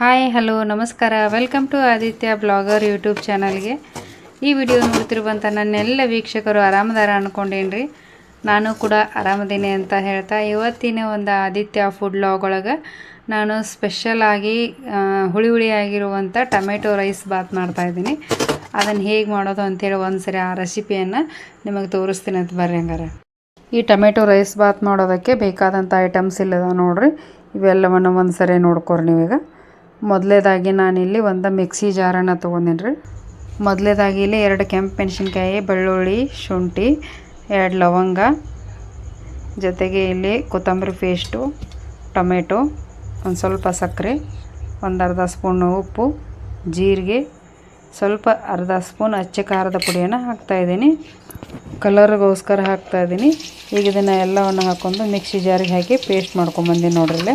Hi, hello, ನಮಸ್ಕಾರ. Welcome to Aditya blogger YouTube ಚಾನಲ್ಗೆ. ಈ ವಿಡಿಯೋ ನೋಡ್ತಿರುವಂಥ ನನ್ನೆಲ್ಲ ವೀಕ್ಷಕರು ಆರಾಮದಾರ ಅಂದ್ಕೊಂಡೇನ್ರಿ ನಾನು ಕೂಡ ಆರಾಮದೇನೆ ಅಂತ ಹೇಳ್ತಾ, ಇವತ್ತಿನ ಒಂದು ಆದಿತ್ಯ ಫುಡ್ ಲಾಗ್ ಒಳಗೆ ನಾನು ಸ್ಪೆಷಲಾಗಿ ಹುಳಿ ಹುಳಿ ಆಗಿರುವಂಥ ಟೊಮೆಟೊ ರೈಸ್ ಬಾತ್ ಮಾಡ್ತಾಯಿದ್ದೀನಿ ಅದನ್ನು ಹೇಗೆ ಮಾಡೋದು ಅಂತೇಳಿ ಒಂದು ಸರಿ ಆ ರೆಸಿಪಿಯನ್ನು ನಿಮಗೆ ತೋರಿಸ್ತೀನಿ ಅಂತ ಬರ್ರಿ ಹಂಗಾರೆ. ಈ ಟೊಮೆಟೊ ರೈಸ್ ಬಾತ್ ಮಾಡೋದಕ್ಕೆ ಬೇಕಾದಂಥ ಐಟಮ್ಸ್ ಇಲ್ಲದ ನೋಡಿರಿ, ಇವೆಲ್ಲವನ್ನು ಒಂದು ಸರಿ ನೋಡ್ಕೊರಿ ನೀವೀಗ. ಮೊದಲೇದಾಗಿ ನಾನಿಲ್ಲಿ ಒಂದು ಮಿಕ್ಸಿ ಜಾರನ್ನು ತೊಗೊಂಡೇನಿ ರೀ ಮೊದಲೇದಾಗಿ ಇಲ್ಲಿ ಎರಡು ಕೆಂಪು ಮೆಣಸಿನ್ಕಾಯಿ, ಬೆಳ್ಳುಳ್ಳಿ, ಶುಂಠಿ, ಎರಡು ಲವಂಗ, ಜೊತೆಗೆ ಇಲ್ಲಿ ಕೊತ್ತಂಬರಿ ಪೇಸ್ಟು ಟೊಮೆಟೊ, ಒಂದು ಸ್ವಲ್ಪ ಸಕ್ಕರೆ, ಒಂದು ಅರ್ಧ ಸ್ಪೂನ್ ಉಪ್ಪು, ಜೀರಿಗೆ, ಸ್ವಲ್ಪ ಅರ್ಧ ಸ್ಪೂನ್ ಅಚ್ಚ ಖಾರದ ಪುಡಿಯನ್ನು ಹಾಕ್ತಾಯಿದ್ದೀನಿ ಕಲರ್ಗೋಸ್ಕರ ಹಾಕ್ತಾಯಿದ್ದೀನಿ ಈಗ ಇದನ್ನು ಎಲ್ಲವನ್ನು ಹಾಕ್ಕೊಂಡು ಮಿಕ್ಸಿ ಜಾರಿಗೆ ಹಾಕಿ ಪೇಸ್ಟ್ ಮಾಡ್ಕೊಂಬಂದಿನಿ ನೋಡ್ರಿ ಇಲ್ಲೇ.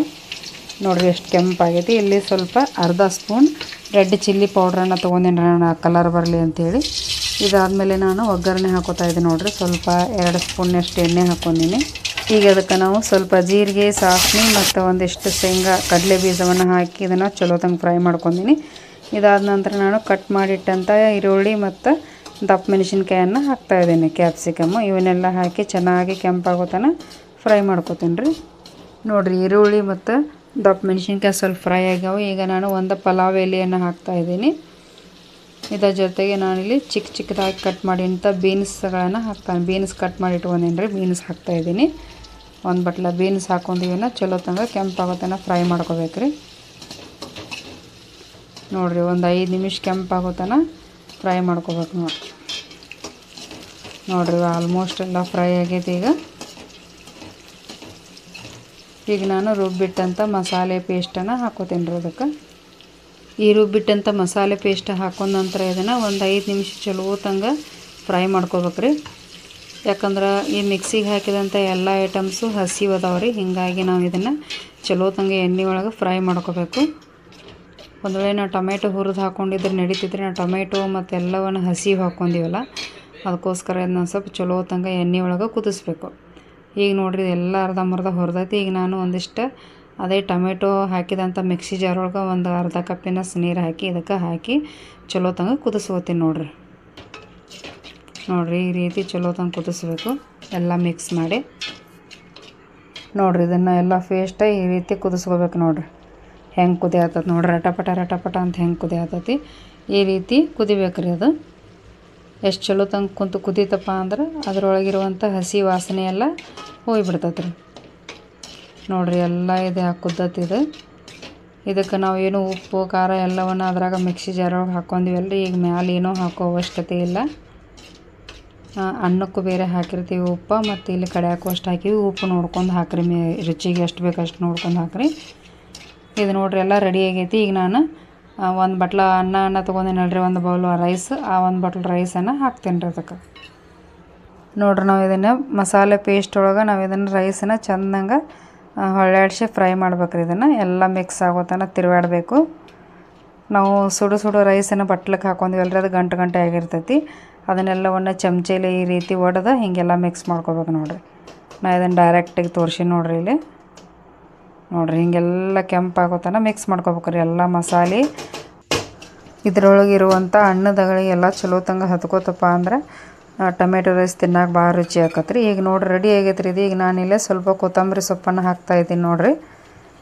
ನೋಡ್ರಿ ಎಷ್ಟು ಕೆಂಪಾಗೈತಿ. ಇಲ್ಲಿ ಸ್ವಲ್ಪ ಅರ್ಧ ಸ್ಪೂನ್ ರೆಡ್ ಚಿಲ್ಲಿ ಪೌಡ್ರನ್ನು ತೊಗೊಂಡಿನಿ ನಾನು ಕಲರ್ ಬರಲಿ ಅಂಥೇಳಿ ಇದಾದಮೇಲೆ ನಾನು ಒಗ್ಗರಣೆ ಹಾಕೋತಾ ಇದ್ದೀನಿ ನೋಡಿರಿ. ಸ್ವಲ್ಪ ಎರಡು ಸ್ಪೂನ್ನಷ್ಟು ಎಣ್ಣೆ ಹಾಕೊಂಡಿನಿ. ಈಗ ಅದಕ್ಕೆ ನಾವು ಸ್ವಲ್ಪ ಜೀರಿಗೆ ಸಾಸ್ನಿ ಮತ್ತು ಒಂದಿಷ್ಟು ಶೇಂಗಾ, ಕಡಲೆ ಬೀಜವನ್ನು ಹಾಕಿ ಇದನ್ನು ಚಲೋ ತಂಗೆ ಫ್ರೈ ಮಾಡ್ಕೊಂಡಿನಿ. ಇದಾದ ನಂತರ ನಾನು ಕಟ್ ಮಾಡಿಟ್ಟಂಥ ಈರುಳ್ಳಿ ಮತ್ತು ದಪ್ಪ ಮೆಣಸಿನ್ಕಾಯನ್ನು ಹಾಕ್ತಾಯಿದ್ದೀನಿ ಕ್ಯಾಪ್ಸಿಕಮ್ಮು ಇವನ್ನೆಲ್ಲ ಹಾಕಿ ಚೆನ್ನಾಗಿ ಕೆಂಪಾಗೋತನ ಫ್ರೈ ಮಾಡ್ಕೊತೀನಿ ರೀ. ನೋಡಿರಿ ಈರುಳ್ಳಿ ಮತ್ತು ದಪ್ಪ ಮೆಣಸಿನ್ಕಾಯಿ ಸ್ವಲ್ಪ ಫ್ರೈ ಆಗ್ಯಾವ. ಈಗ ನಾನು ಒಂದು ಪಲಾವ್ ಎಲೆಯನ್ನು ಹಾಕ್ತಾಯಿದ್ದೀನಿ ಇದರ ಜೊತೆಗೆ ನಾನಿಲ್ಲಿ ಚಿಕ್ಕ ಚಿಕ್ಕದಾಗಿ ಕಟ್ ಮಾಡಿದಂಥ ಬೀನ್ಸ್ಗಳನ್ನು ಹಾಕ್ತಾನೆ ಬೀನ್ಸ್ ಕಟ್ ಮಾಡಿ ಇಟ್ಕೊಂಡಿನಿ ರೀ ಬೀನ್ಸ್ ಹಾಕ್ತಾಯಿದ್ದೀನಿ ಒಂದು ಬಟ್ಲ ಬೀನ್ಸ್ ಹಾಕೊಂಡಿವಿನ ಚಲೋ ತಂಗ ಕೆಂಪಾಗೋತನ ಫ್ರೈ ಮಾಡ್ಕೋಬೇಕು ರೀ ನೋಡಿರಿ, ಒಂದು ಐದು ನಿಮಿಷ ಕೆಂಪಾಗೋತನ ಫ್ರೈ ಮಾಡ್ಕೋಬೇಕು ನೋಡಿ ನೋಡಿರಿ ಆಲ್ಮೋಸ್ಟ್ ಎಲ್ಲ ಫ್ರೈ ಆಗೈತೆ ಈಗ. ಈಗ ನಾನು ರುಬ್ಬಿಟ್ಟಂಥ ಮಸಾಲೆ ಪೇಸ್ಟನ್ನು ಹಾಕೋತೀನಿ ರೀ ಅದಕ್ಕೆ. ಈ ರುಬ್ಬಿಟ್ಟಂಥ ಮಸಾಲೆ ಪೇಸ್ಟ್ ಹಾಕೊಂಡ ನಂತರ ಇದನ್ನು ಒಂದು ಐದು ನಿಮಿಷ ಚಲೋ ತಂಗ ಫ್ರೈ ಮಾಡ್ಕೋಬೇಕ್ರಿ ಯಾಕಂದ್ರೆ ಈ ಮಿಕ್ಸಿಗೆ ಹಾಕಿದಂಥ ಎಲ್ಲ ಐಟಮ್ಸು ಹಸಿ ಅದಾವೆ ರೀ, ಹೀಗಾಗಿ ನಾವು ಇದನ್ನು ಚಲೋ ತಂಗ ಎಣ್ಣೆ ಒಳಗೆ ಫ್ರೈ ಮಾಡ್ಕೋಬೇಕು. ಒಂದು ವೇಳೆ ನಾವು ಟೊಮೆಟೊ ಹುರಿದು ಹಾಕ್ಕೊಂಡಿದ್ರೆ ನಡೀತಿದ್ರೆ ನಾವು ಟೊಮೆಟೊ ಮತ್ತು ಎಲ್ಲವನ್ನು ಹಸಿ ಹಾಕ್ಕೊಂಡಿವಲ್ಲ ಅದಕ್ಕೋಸ್ಕರ ಇದನ್ನ ಸ್ವಲ್ಪ ಚಲೋ ತಂಗ ಎಣ್ಣೆ ಒಳಗೆ ಕುದಿಸ್ಬೇಕು. ಈಗ ನೋಡಿರಿ ಎಲ್ಲ ಅರ್ಧಂಬರ್ಧ ಹೊರದೈತಿ. ಈಗ ನಾನು ಒಂದಿಷ್ಟು ಅದೇ ಟೊಮೆಟೊ ಹಾಕಿದಂಥ ಮಿಕ್ಸಿ ಜಾರ್ ಒಳಗೆ ಒಂದು ಅರ್ಧ ಕಪ್ಪಿನಷ್ಟು ನೀರು ಹಾಕಿ ಇದಕ್ಕೆ ಹಾಕಿ ಚಲೋ ತಂಗ ಕುದಿಸ್ಕೋತೀನಿ ನೋಡ್ರಿ. ನೋಡಿರಿ ಈ ರೀತಿ ಚಲೋ ತಂಗ ಕುದಿಸ್ಬೇಕು. ಎಲ್ಲ ಮಿಕ್ಸ್ ಮಾಡಿ. ನೋಡಿರಿ ಇದನ್ನು ಎಲ್ಲ ಫೇಸ್ಟ್ ಈ ರೀತಿ ಕುದಿಸ್ಕೋಬೇಕು ನೋಡ್ರಿ. ಹೆಂಗೆ ಕುದಿ ಆತತ್ ನೋಡ್ರಿ. ರಟಪಟ ರಟಪಟ ಅಂತ ಹೆಂಗೆ ಕುದಿ ಆತತಿ ಈ ರೀತಿ ಕುದಿಬೇಕು ರೀ ಅದು. ಎಷ್ಟು ಚಲೋ ತಂಗ ಕುಂತು ಕುದೀತಪ್ಪ ಅಂದ್ರೆ ಅದರೊಳಗಿರುವಂಥ ಹಸಿ ವಾಸನೆ ಎಲ್ಲ ಹೋಗ್ಬಿಡ್ತೈತೆ ರೀ ನೋಡಿರಿ ಎಲ್ಲ ಇದೆ ಇದು. ಇದಕ್ಕೆ ನಾವು ಏನು ಉಪ್ಪು, ಖಾರ ಎಲ್ಲವನ್ನು ಅದ್ರಾಗ ಮಿಕ್ಸಿ ಜಾರೊಳಗೆ ಹಾಕ್ಕೊಂಡಿವಲ್ಲ ಈಗ ಮ್ಯಾಲೆ ಏನೂ ಹಾಕೋ ಅವಶ್ಯಕತೆ ಇಲ್ಲ. ಅನ್ನಕ್ಕೂ ಬೇರೆ ಹಾಕಿರ್ತೀವಿ ಉಪ್ಪು ಮತ್ತು ಇಲ್ಲಿ ಕಡ್ಯಾಕು ಅಷ್ಟು ಹಾಕಿವಿ ಉಪ್ಪು ನೋಡ್ಕೊಂಡು ಹಾಕ್ರಿ ಮೇ, ರುಚಿಗೆ ಎಷ್ಟು ಬೇಕು ಅಷ್ಟು ನೋಡ್ಕೊಂಡು ಹಾಕ್ರಿ. ಇದು ನೋಡ್ರಿ ಎಲ್ಲ ರೆಡಿ ಆಗೈತಿ. ಈಗ ನಾನು ಒಂದು ಬಟ್ಲ ಅನ್ನ ಅನ್ನ ತೊಗೊಂಡಿನಲ್ರಿ ಒಂದು ಬೌಲ್ ರೈಸ್ ಆ ಒಂದು ಬಟ್ಲ್ ರೈಸನ್ನು ಹಾಕ್ತೀನಿ ರೀ ಅದಕ್ಕೆ. ನೋಡ್ರಿ ನಾವು ಇದನ್ನು ಮಸಾಲೆ ಪೇಸ್ಟ್ ಒಳಗೆ ನಾವು ಇದನ್ನು ರೈಸನ್ನ ಚೆಂದಂಗೆ ಹೊಳ್ಳಾಡಿಸಿ ಫ್ರೈ ಮಾಡ್ಬೇಕ್ರಿ ಇದನ್ನು. ಎಲ್ಲ ಮಿಕ್ಸ್ ಆಗೋ ತನಕ ತಿರುಗಾಡಬೇಕು ನಾವು ಸುಡು ಸುಡು ರೈಸನ್ನು ಬಟ್ಲಕ್ಕೆ ಹಾಕೊಂಡಿವಲ್ರಿ ಅದು ಗಂಟು ಗಂಟೆ ಆಗಿರ್ತೈತಿ. ಅದನ್ನೆಲ್ಲವನ್ನು ಚಮಚೇಲಿ ಈ ರೀತಿ ಒಡೆದು ಹೀಗೆಲ್ಲ ಮಿಕ್ಸ್ ಮಾಡ್ಕೋಬೇಕು ನೋಡಿರಿ. ನಾ ಇದನ್ನು ಡೈರೆಕ್ಟಾಗಿ ತೋರಿಸಿ ನೋಡ್ರಿ ಇಲ್ಲಿ. ನೋಡ್ರಿ, ಹಿಂಗೆಲ್ಲ ಕೆಂಪಾಗೋತನ ಮಿಕ್ಸ್ ಮಾಡ್ಕೋಬೇಕ್ರಿ ಎಲ್ಲ ಮಸಾಲೆ. ಇದ್ರೊಳಗೆ ಇರುವಂಥ ಹಣ್ಣುದಗಳಿಗೆಲ್ಲ ಚಲೋ ತಂಗ ಹತ್ಕೋತಪ್ಪ ಅಂದ್ರೆ ಟೊಮೆಟೊ ರೈಸ್ ತಿನ್ನಕ್ಕೆ ಭಾಳ ರುಚಿ ಆಕತ್ರಿ. ಈಗ ನೋಡ್ರಿ ರೆಡಿ ಆಗೈತ್ರಿ ಇದು. ಈಗ ನಾನಿಲ್ಲೇ ಸ್ವಲ್ಪ ಕೊತ್ತಂಬರಿ ಸೊಪ್ಪನ್ನು ಹಾಕ್ತಾ ಇದ್ದೀನಿ ನೋಡ್ರಿ.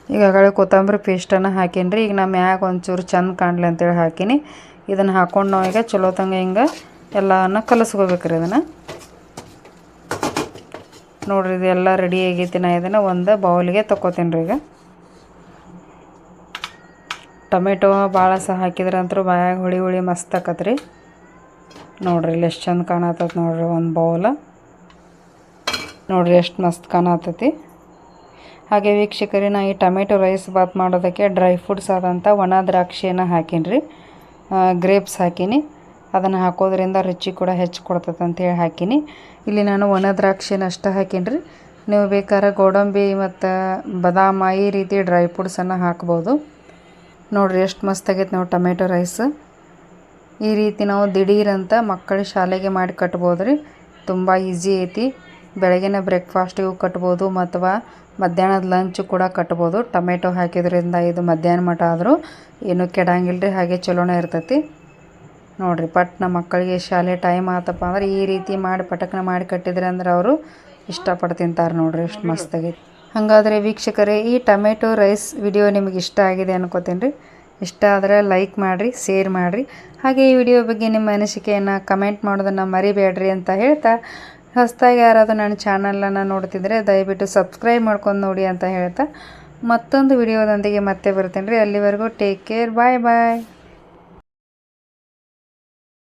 ಈಗ ಆಗಲೇ ಕೊತ್ತಂಬರಿ ಪೇಸ್ಟನ್ನು ಹಾಕೀನಿ ರೀ ಈಗ ನಾ ಮ್ಯಾಗ ಒಂಚೂರು ಚಂದ ಕಾಣಲಿ ಅಂತೇಳಿ ಹಾಕೀನಿ. ಇದನ್ನು ಹಾಕೊಂಡು ನಾವು ಈಗ ಚಲೋ ತಂಗ ಹಿಂಗೆ ಎಲ್ಲವನ್ನು ಕಲಸ್ಕೋಬೇಕ್ರಿ ಇದನ್ನು. ನೋಡ್ರಿ ಇದೆಲ್ಲ ರೆಡಿ ಆಗೈತಿ. ನಾ ಇದನ್ನು ಒಂದು ಬೌಲಿಗೆ ತೊಗೋತೀನಿ ರೀ ಈಗ. ಟೊಮೆಟೊ ಭಾಳ ಸಹ ಹಾಕಿದ್ರೆ ಅಂತೂ ಬಾಯಾಗ ಹುಳಿ ಹುಳಿ ಮಸ್ತ್ ಆಕತ್ರಿ. ನೋಡ್ರಿ, ಇಲ್ಲಿ ಎಷ್ಟು ಚಂದ ಕಾಣತ್ತೈತಿ ನೋಡ್ರಿ ಒಂದು ಬೌಲ ನೋಡ್ರಿ, ಎಷ್ಟು ಮಸ್ತ್ ಕಾಣತ್ತೈತಿ ಹಾಗೆ ವೀಕ್ಷಕರಿ, ನಾ ಈ ಟೊಮೆಟೊ ರೈಸ್ ಬಾತ್ ಮಾಡೋದಕ್ಕೆ ಡ್ರೈ ಫ್ರೂಟ್ಸ್ ಆದಂಥ ಒಣ ದ್ರಾಕ್ಷಿಯನ್ನು ಹಾಕೀನಿ ರೀ ಗ್ರೇಪ್ಸ್ ಹಾಕೀನಿ. ಅದನ್ನು ಹಾಕೋದ್ರಿಂದ ರುಚಿ ಕೂಡ ಹೆಚ್ಚು ಕೊಡ್ತದೆ ಅಂತೇಳಿ ಹಾಕೀನಿ. ಇಲ್ಲಿ ನಾನು ಒಣ ದ್ರಾಕ್ಷಿನ ಅಷ್ಟೇ ಹಾಕೀನಿ ರೀ ನೀವು ಬೇಕಾದ್ರೆ ಗೋಡಂಬಿ ಮತ್ತು ಬದಾಮ ಈ ರೀತಿ ಡ್ರೈ ಫ್ರೂಟ್ಸನ್ನು ಹಾಕ್ಬೋದು. ನೋಡಿರಿ ಎಷ್ಟು ಮಸ್ತ್ ಆಗೈತೆ ನಾವು ಟೊಮೆಟೊ ರೈಸ್. ಈ ರೀತಿ ನಾವು ದಿಢೀರಂತ ಮಕ್ಕಳ ಶಾಲೆಗೆ ಮಾಡಿ ಕಟ್ಬೋದು ರೀ ತುಂಬ ಈಸಿ ಐತಿ. ಬೆಳಗಿನ ಬ್ರೇಕ್ಫಾಸ್ಟಿಗೂ ಕಟ್ಬೋದು ಅಥವಾ ಮಧ್ಯಾಹ್ನದ ಲಂಚ್ ಕೂಡ ಕಟ್ಬೋದು. ಟೊಮೆಟೊ ಹಾಕಿದ್ರಿಂದ ಇದು ಮಧ್ಯಾಹ್ನ ಮಟ ಆದರೂ ಏನೂ ಕೆಡಂಗಿಲ್ಲ ರೀ ಹಾಗೆ ಚಲೋನೇ ಇರ್ತೈತಿ. ನೋಡಿರಿ ಪಟ್ ನಮ್ಮ ಮಕ್ಕಳಿಗೆ ಶಾಲೆ ಟೈಮ್ ಆತಪ್ಪ ಅಂದ್ರೆ ಈ ರೀತಿ ಮಾಡಿ ಪಟಕ್ನ ಮಾಡಿ ಕಟ್ಟಿದ್ರೆ ಅಂದ್ರೆ ಅವರು ಇಷ್ಟಪಟ್ಟು ತಿಂತಾರೆ ನೋಡ್ರಿ, ಎಷ್ಟು ಮಸ್ತಾಗೈತಿ ಹಾಗಾದರೆ ವೀಕ್ಷಕರೇ, ಈ ಟೊಮೆಟೊ ರೈಸ್ ವಿಡಿಯೋ ನಿಮಗೆ ಇಷ್ಟ ಆಗಿದೆ ಅನ್ಕೋತೀನಿ ರೀ ಇಷ್ಟ ಆದರೆ ಲೈಕ್ ಮಾಡಿರಿ ಶೇರ್ ಮಾಡಿರಿ. ಹಾಗೆ ಈ ವಿಡಿಯೋ ಬಗ್ಗೆ ನಿಮ್ಮ ಅನಿಸಿಕೆಯನ್ನು ಕಮೆಂಟ್ ಮಾಡೋದನ್ನು ಮರಿಬೇಡ್ರಿ ಅಂತ ಹೇಳ್ತಾ, ಹೊಸದಾಗಿ ಯಾರಾದರೂ ನನ್ನ ಚಾನಲನ್ನು ನೋಡ್ತಿದ್ರೆ ದಯವಿಟ್ಟು ಸಬ್ಸ್ಕ್ರೈಬ್ ಮಾಡ್ಕೊಂಡು ನೋಡಿ ಅಂತ ಹೇಳ್ತಾ, ಮತ್ತೊಂದು ವಿಡಿಯೋದೊಂದಿಗೆ ಮತ್ತೆ ಬರ್ತೀನಿ ರೀ. ಅಲ್ಲಿವರೆಗೂ ಟೇಕ್ ಕೇರ್ ಬಾಯ್ ಬಾಯ್